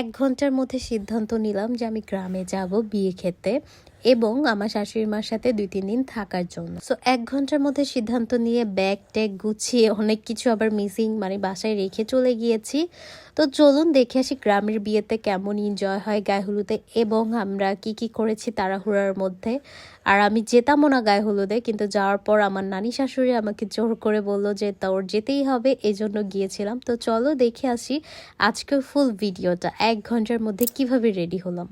এক ঘণ্টার মধ্যে সিদ্ধান্ত নিলাম যে আমি গ্রামে যাব বিয়ে খেতে। এবং আমার শাশুড়ি মার সাথে দুই, তিন দিন থাকার জন্য। সো এক ঘণ্টার মধ্যে সিদ্ধান্ত নিয়ে ব্যাগ ট্যাগ গুছিয়ে অনেক কিছু আবার মিসিং মানে বাসায় রেখে চলে গিয়েছি। তো চলুন দেখে আসি গ্রামের বিয়েতে কেমন এনজয় হয় গায়ে হলুদে এবং আমরা কি কি করেছি তাড়াহুড়ার মধ্যে। আর আমি যেতামও না গায়ে হলুদে কিন্তু যাওয়ার পর আমার নানি শাশুড়ি আমাকে জোর করে বলল যে, তোর যেতেই হবে এই জন্য গিয়েছিলাম। তো চলো দেখে আসি আজকের ফুল ভিডিওটা এক ঘণ্টার মধ্যে কীভাবে রেডি হলাম।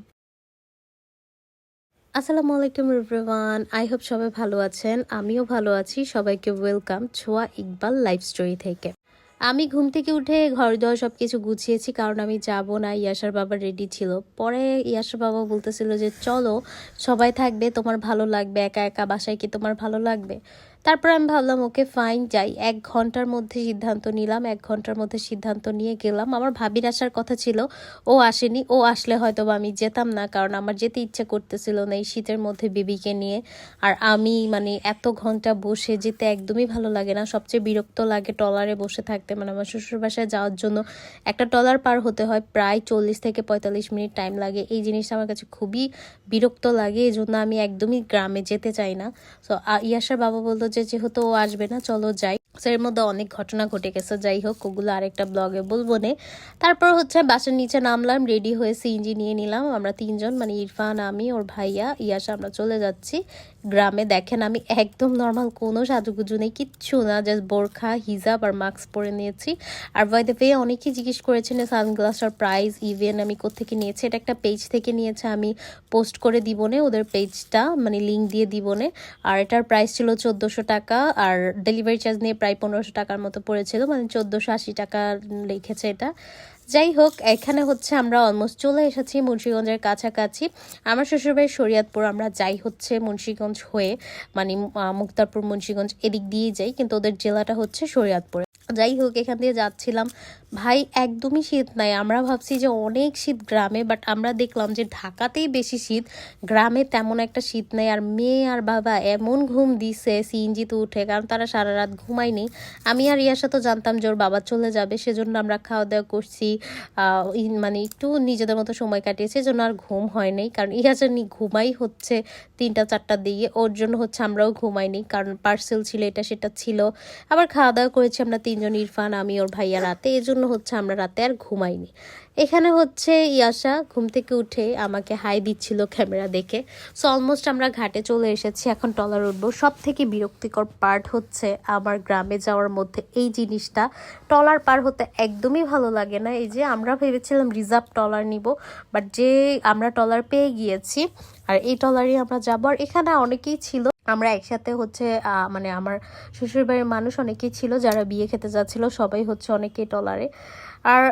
আসসালামু আলাইকুম এভরিওয়ান। আই হোপ সবাই ভালো আছেন। আমিও ভালো আছি। সবাইকে ওয়েলকাম ছোয়া ইকবাল লাইফ স্টোরি থেকে। আমি ঘুম থেকে উঠে ঘর দেওয়া সব কিছু গুছিয়েছি, কারণ আমি যাব না, ইয়াসার বাবা রেডি ছিল। পরে ইয়াসার বাবা বলতেছিল যে, চলো, সবাই থাকবে, তোমার ভালো লাগবে, একা একা বাসায় কি তোমার ভালো লাগবে? তারপর আমি ভাবলাম, ওকে ফাইন যাই। এক ঘণ্টার মধ্যে সিদ্ধান্ত নিলাম, এক ঘণ্টার মধ্যে সিদ্ধান্ত নিয়ে গেলাম। আমার ভাবির আসার কথা ছিল, ও আসেনি, ও আসলে হয়তো আমি যেতাম না, কারণ আমার যেতে ইচ্ছে করতেছিল না এই শীতের মধ্যে বিবিকে নিয়ে। আর আমি মানে এত ঘণ্টা বসে যেতে একদমই ভালো লাগে না। সবচেয়ে বিরক্ত লাগে টলারে বসে থাকতে। মানে আমার শ্বশুর বাসায় যাওয়ার জন্য একটা টলার পার হতে হয়, প্রায় চল্লিশ থেকে পঁয়তাল্লিশ মিনিট টাইম লাগে। এই জিনিসটা আমার কাছে খুবই বিরক্ত লাগে এই জন্য আমি একদমই গ্রামে যেতে চাই না। তো ইয়াসার বাবা বলতো যে যেহেতু ও আসবে না, চলো যাই। এর মধ্যে অনেক ঘটনা ঘটে গেছে, যাই হোক, ওগুলো আরেকটা ব্লগে বলব নে। তারপর হচ্ছে বাসার নিচে নামলাম রেডি হয়ে সিএনজি নিয়ে নিলাম। আমরা তিনজন মানে ইরফান, আমি, ওর ভাইয়া ইয়াসা আমরা চলে যাচ্ছি। গ্রামে দেখেন, আমি একদম নর্মাল কোনো সাজুগুজু নেই, কিচ্ছু না জাস্ট বোরখা, হিজাব আর মাস্ক পরে নিয়েছি। আর বাই দ্য ওয়ে অনেকেই জিজ্ঞেস করেছেন সানগ্লাসটার প্রাইস ইভেন আমি কোথেকে নিয়েছি? এটা একটা পেজ থেকে নিয়েছে, আমি পোস্ট করে দিবনে ওদের পেজটা মানে লিঙ্ক দিয়ে দিবনে আর এটার প্রাইস ছিল চোদ্দোশো টাকা, আর ডেলিভারি চার্জ নিয়ে প্রায় পনেরোশো টাকার মতো পড়েছিল মানে চোদ্দোশো আশি টাকা লিখেছে এটা। যাই হোক এখানে হচ্ছে আমরা অলমোস্ট চলে এসেছি মুন্সীগঞ্জের কাছাকাছি। আমার শ্বশুরবাড়ির শরীয়তপুর, আমরা যাই হচ্ছে মুন্সীগঞ্জ হয়ে মানে মুক্তারপুর মুন্সীগঞ্জ এদিক দিয়েই যাই, কিন্তু ওদের জেলাটা হচ্ছে শরীয়তপুরে। যাই হোক, এখান দিয়ে যাচ্ছিলাম। ভাই, একদমই শীত নাই। আমরা ভাবছি যে অনেক শীত গ্রামে বাট আমরা দেখলাম যে ঢাকাতেই বেশি শীত। গ্রামে তেমন একটা শীত নেই। আর মেয়ে আর বাবা এমন ঘুম দিছে সিএনজিতে উঠে, কারণ তারা সারা রাত ঘুমায়নি। আমি আর ইয়াসা তো জানতাম যে ওর বাবা চলে যাবে, সেজন্য আমরা খাওয়া দাওয়া করছি। মানে একটু নিজেদের মতো সময় কাটিয়েছি এজন্য আর ঘুম হয় নাই। কারণ ইয়াসা নি ঘুমাই হচ্ছে তিনটা, চারটার দিকে। ওর জন্য হচ্ছে আমরাও ঘুমাইনি, কারণ পার্সেল ছিল, এটা সেটা ছিল। আবার খাওয়া দাওয়া করেছি আমরা তিনজন ইরফান আমি ওর ভাইয়া রাতে এই জন্য হচ্ছে আমরা রাতে আর ঘুমাইনি। এখানে হচ্ছে ইয়াসা ঘুম থেকে উঠে আমাকে হাই দিচ্ছিল ক্যামেরা দেখে। সো অলমোস্ট আমরা ঘাটে চলে এসেছি, এখন টলার উঠবো। সব থেকে বিরক্তিকর পার্ট হচ্ছে আমার গ্রামে যাওয়ার মধ্যে এই জিনিসটা। টলার পার হতে একদমই ভালো লাগে না। এই যে আমরা ভেবেছিলাম রিজার্ভ টলার নিব বাট যে আমরা টলার পেয়ে গিয়েছি, আর এই টলারই আমরা যাব। আর এখানে অনেকেই ছিল আমরা একসাথে হচ্ছে মানে আমার শ্বশুরবাড়ির মানুষ অনেকেই ছিল যারা বিয়ে খেতে যাচ্ছিল, সবাই হচ্ছে অনেকেই টলারে আর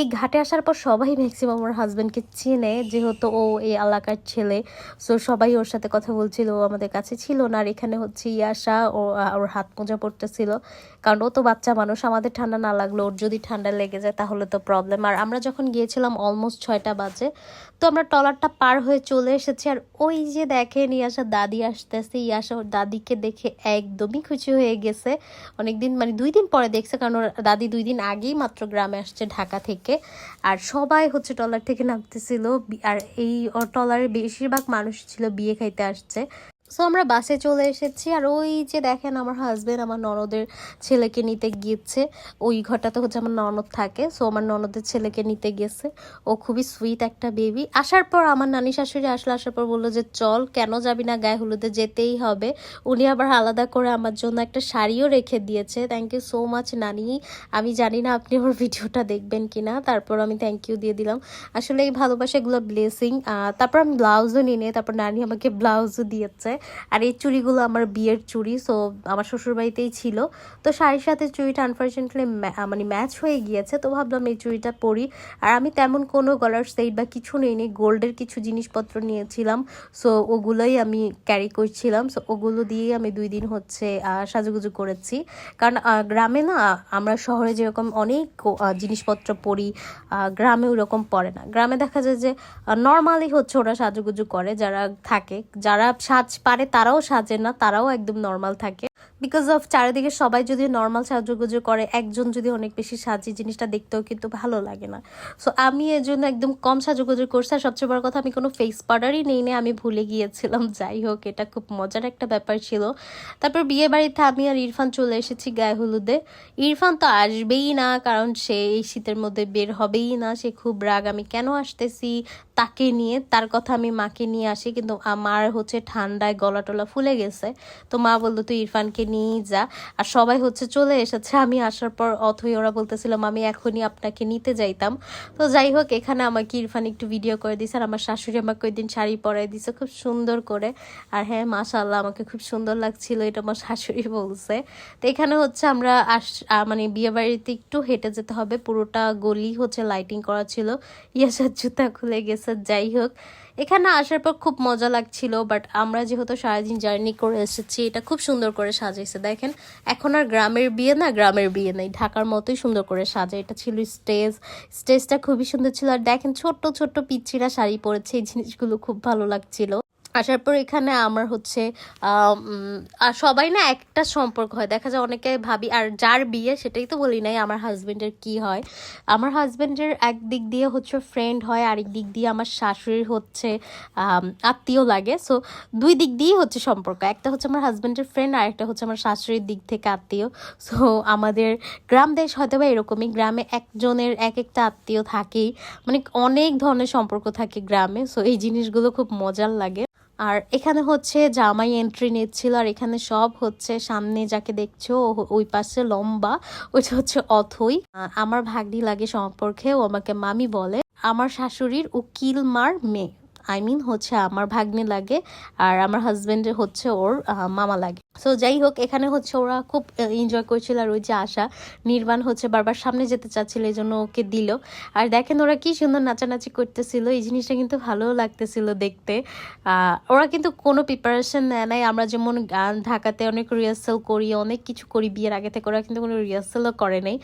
এই ঘাটে আসার পর সবাই ম্যাক্সিমাম আমার হাজব্যান্ডকে চেনে, যেহেতু ও এই এলাকার ছেলে। সো সবাই ওর সাথে কথা বলছিল, ও আমাদের কাছে ছিল না। আর এখানে হচ্ছে ইয়াসা, ও ওর হাত মোজা পড়তেছিল কারণ ও তো বাচ্চা মানুষ, আমাদের ঠান্ডা না লাগল ওর যদি ঠান্ডা লেগে যায় তাহলে তো প্রবলেম আর আমরা যখন গিয়েছিলাম অলমোস্ট ছয়টা বাজে, তো আমরা ট্রলারটা পার হয়ে চলে এসেছি। আর ওই যে দেখেন ইয়াসা, দাদি আসতেছে। ইয়াসা ওর দাদিকে দেখে একদমই খুশি হয়ে গেছে। অনেকদিন মানে দুই দিন পরে দেখছে, কারণ ওর দাদি দুই দিন আগেই মাত্র গ্রামে আসছে, ঢাকা থেকে। আর সবাই হচ্ছে ট্রলার থেকে নামতেছিল। আর এই ট্রলারের বেশিরভাগ মানুষ ছিল বিয়ে খাইতে আসছে। সো আমরা বাসে চলে এসেছি। আর ওই যে দেখেন, আমার হাজবেন্ড আমার ননদের ছেলেকে নিতে গিয়েছে। ওই ঘরটাতে হচ্ছে আমার ননদ থাকে। সো আমার ননদের ছেলেকে নিতে গেছে ও খুবই সুইট একটা বেবি আসার পর আমার নানি শাশুড়ি আসলে। আসার পর বলল যে, চল, কেন যাবি না? গায়ে হলুদে যেতেই হবে। উনি আবার আলাদা করে আমার জন্য একটা শাড়িও রেখে দিয়েছে। থ্যাংক ইউ সো মাচ নানি। আমি জানি না আপনি আমার ভিডিওটা দেখবেন কি না তারপর আমি থ্যাংক ইউ দিয়ে দিলাম। আসলে এই ভালোবাসাগুলো ব্লেসিং তারপর আমি ব্লাউজও নিয়ে তারপর নানি আমাকে ব্লাউজও দিয়েছে। আর এই চুড়িগুলো আমার বিয়ের চুড়ি সো আমার শ্বশুরবাড়িতেই ছিল। তো শাড়ির সাথে চুড়িটা আনফর্চুনেটলি মানে ম্যাচ হয়ে গিয়েছে, তো ভাবলাম এই চুড়িটা পরি। আর আমি তেমন কোনো গলার সেট বা কিছু নিইনি, গোল্ডের কিছু জিনিসপত্র নিয়েছিলাম সো ওগুলোই আমি ক্যারি করছিলাম। সো ওগুলো দিয়ে আমি দুই দিন হচ্ছে সাজুগুজু করেছি। কারণ গ্রামে না, আমরা শহরে যেরকম অনেক জিনিসপত্র পরি গ্রামে ওরকম পড়ে না। গ্রামে দেখা যায় যে নর্মালি হচ্ছে ওরা সাজুগুজু করে, যারা থাকে, যারা সাজ পারে তারাও সাজে না তারাও একদম নর্মাল থাকে। বিকজ অফ চারিদিকে সবাই যদি নর্মাল সাজুগুজু করে, একজন যদি অনেক বেশি সাজি জিনিসটা দেখতেও কিন্তু ভালো লাগে না। সো আমি এর জন্য একদম কম সাজুগুজু করছি। আর সবচেয়ে বড় কথা, আমি কোনো ফেস পাউডারই নেই না, আমি ভুলে গিয়েছিলাম। যাই হোক, এটা খুব মজার একটা ব্যাপার ছিল। তারপর বিয়ে বাড়িতে আমি আর ইরফান চলে এসেছি গায়ে হলুদে। ইরফান তো আসবেই না, কারণ সে এই শীতের মধ্যে বের হবেই না। সে খুব রাগ, আমি কেন আসতেছি? তাকে নিয়ে, তার কথা আমি মাকে নিয়ে আসি, কিন্তু আমার হচ্ছে ঠান্ডায় গলা টলা ফুলে গেছে। তো মা বলল, তুই ইরফানকে নিয়েই যা। আর সবাই হচ্ছে চলে এসেছে। আমি আসার পর অথই ওরা বলতেছিলাম আমি এখনই আপনাকে নিতে যাইতাম। তো যাই হোক, এখানে আমাকে ইরফান একটু ভিডিও করে দিয়েছে আর আমার শাশুড়ি আমাকে ওই দিন শাড়ি পরাই দিয়েছে খুব সুন্দর করে। আর হ্যাঁ মাশাল্লাহ আমাকে খুব সুন্দর লাগছিল, এটা আমার শাশুড়ি বলছে। তো এখানে হচ্ছে আমরা আস মানে বিয়ে বাড়িতে একটু হেঁটে যেতে হবে। পুরোটা গলি হচ্ছে লাইটিং করা ছিল। ইয়াসার জুতা খুলে গেছে, যাই হোক। এখানে আসার পর খুব মজা লাগছিল বাট আমরা যেহেতু সারাদিন জার্নি করে এসেছি, এটা খুব সুন্দর করে সাজাইছে। দেখেন, এখন আর গ্রামের বিয়ে না, গ্রামের বিয়ে নেই। ঢাকার মতোই সুন্দর করে সাজা এটা ছিল স্টেজ, স্টেজটা খুবই সুন্দর ছিল। আর দেখেন, ছোট্ট ছোট্ট পিচ্ছিরা শাড়ি পরেছে, এই জিনিসগুলো খুব ভালো লাগছিল। আসার পর এখানে আমার হচ্ছে আর সবাই না একটা সম্পর্ক হয়। দেখা যায় অনেকে ভাবি, আর যার বিয়ে সেটাই তো বলি নাই, আমার হাজবেন্ডের কি হয়? আমার হাজবেন্ডের এক দিক দিয়ে হচ্ছে ফ্রেন্ড হয়, আরেক দিক দিয়ে আমার শাশুড়ির হচ্ছে আত্মীয় লাগে। সো দুই দিক দিয়েই হচ্ছে সম্পর্ক। একটা হচ্ছে আমার হাজবেন্ডের ফ্রেন্ড আর একটা হচ্ছে আমার শাশুড়ির দিক থেকে আত্মীয়। সো আমাদের গ্রাম দেশ হয়তো বা এরকমই, গ্রামে একজনের এক একটা আত্মীয় থাকেই। মানে অনেক ধরনের সম্পর্ক থাকে গ্রামে। সো এই জিনিসগুলো খুব মজার লাগে। আর এখানে হচ্ছে জামাই এন্ট্রি নিচ্ছিল, আর এখানে সব হচ্ছে সামনে যাকে দেখছ ওই পাশে লম্বা, ওইটা হচ্ছে অথই। আমার ভাগ্নি লাগে সম্পর্কে ও আমাকে মামি বলে। আমার শাশুড়ির উকিল মার মেয়ে। আই মিন হচ্ছে আমার ভাগ্নে লাগে আর আমার হাজবেন্ডের হচ্ছে ওর মামা লাগে। সো যাই হোক এখানে হচ্ছে ওরা খুব এনজয় করছিল আর ওই যে আশা, নির্বাণ হচ্ছে বারবার সামনে যেতে চাচ্ছিল, এই জন্য ওকে দিল। আর দেখেন ওরা কি সুন্দর নাচানাচি করতেছিল, এই জিনিসটা কিন্তু ভালো লাগতেছিল দেখতে। ওরা কিন্তু কোনো প্রিপারেশন নেয় নাই, আমরা যেমন গান ঢাকাতে অনেক রিহার্সাল করি, অনেক কিছু করি বিয়ের আগে থেকে, ওরা কিন্তু কোনো রিহার্সালও করে নাই।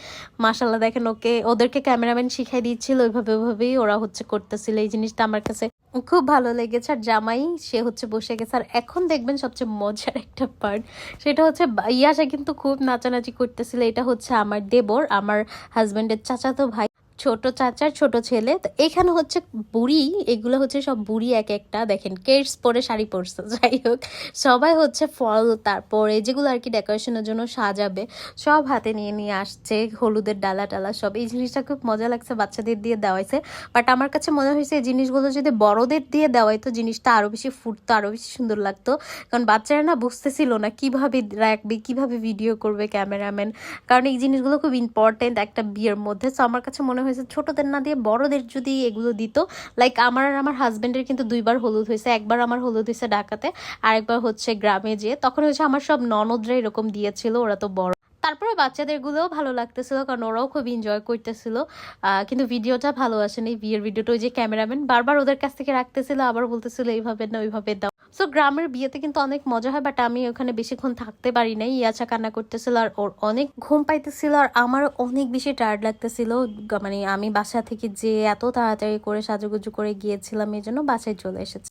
মাসাল্লাহ দেখেন ওকে, ওদেরকে ক্যামেরাম্যান শিখাই দিচ্ছিল, ওইভাবে, ওইভাবেই ওরা হচ্ছে করতেছিল, এই জিনিসটা আমার কাছে খুব ভালো লেগেছে। আর জামাই, সে হচ্ছে বসে গেছে। আর এখন দেখবেন সবচেয়ে মজার একটা পার্ট সেটা হচ্ছে ইয়াসা কিন্তু খুব নাচানাচি করতেছিল। এটা হচ্ছে আমার দেবর, আমার হাজব্যান্ডের চাচাতো ভাই। ছোট চাচার ছোট ছেলে। তো এখানে হচ্ছে বুড়ি, এগুলো হচ্ছে সব বুড়ি এক একটা। দেখেন কেটস পরে শাড়ি পরছে, যাই হোক। সবাই হচ্ছে ফল, তারপরে যেগুলো আর কি ডেকোরেশনের জন্য সাজাবে, সব হাতে নিয়ে নিয়ে আসছে, হলুদের ডালা টালা সব। এই জিনিসটা খুব মজা লাগছে, বাচ্চাদের দিয়ে দেওয়াইছে। বাট আমার কাছে মনে হয়েছে এই জিনিসগুলো যদি বড়দের দিয়ে দেওয়াই, তো জিনিসটা আরও বেশি ফুটতো আরও বেশি সুন্দর লাগতো। কারণ বাচ্চারা না বুঝতেছিল না কীভাবে রাখবে, কীভাবে ভিডিও করবে ক্যামেরাম্যান কারণ এই জিনিসগুলো খুব ইম্পর্টেন্ট একটা বিয়ের মধ্যে। তো আমার কাছে মনে হয়েছে, ছোটদের না দিয়ে বড়দের যদি এগুলো দিত লাইক আমার আর আমার হাজবেন্ডের কিন্তু দুইবার হলুদ হয়েছে, একবার আমার হলুদ হয়েছে ঢাকাতে, আরেকবার হচ্ছে গ্রামে যেয়ে, তখন হচ্ছে আমার সব ননদরা এরকম দিয়েছিল, ওরা তো বড়। তারপরে বাচ্চাদের গুলোও ভালো লাগতেছিল, কারণ ওরাও খুব এনজয় করতেছিল কিন্তু ভিডিওটা ভালো আসেনি, বিয়ের ভিডিওটা ওই যে ক্যামেরাম্যান বারবার ওদের কাছ থেকে রাখতেছিল, আবার বলতেছিল, এইভাবে না ওইভাবে দাও। সো গ্রামের বিয়েতে কিন্তু অনেক মজা হয় বাট আমি ওখানে বেশিক্ষণ থাকতে পারি নাই। ইয়াছা কান্না করতেছিল আর ওর অনেক ঘুম পাইতেছিল আর আমার অনেক বেশি টায়ার্ড লাগতেছিল। মানে আমি বাসা থেকে যে এত তাড়াতাড়ি করে সাজুগুজু করে গিয়েছিলাম, এই জন্য বাসায় চলে এসেছি।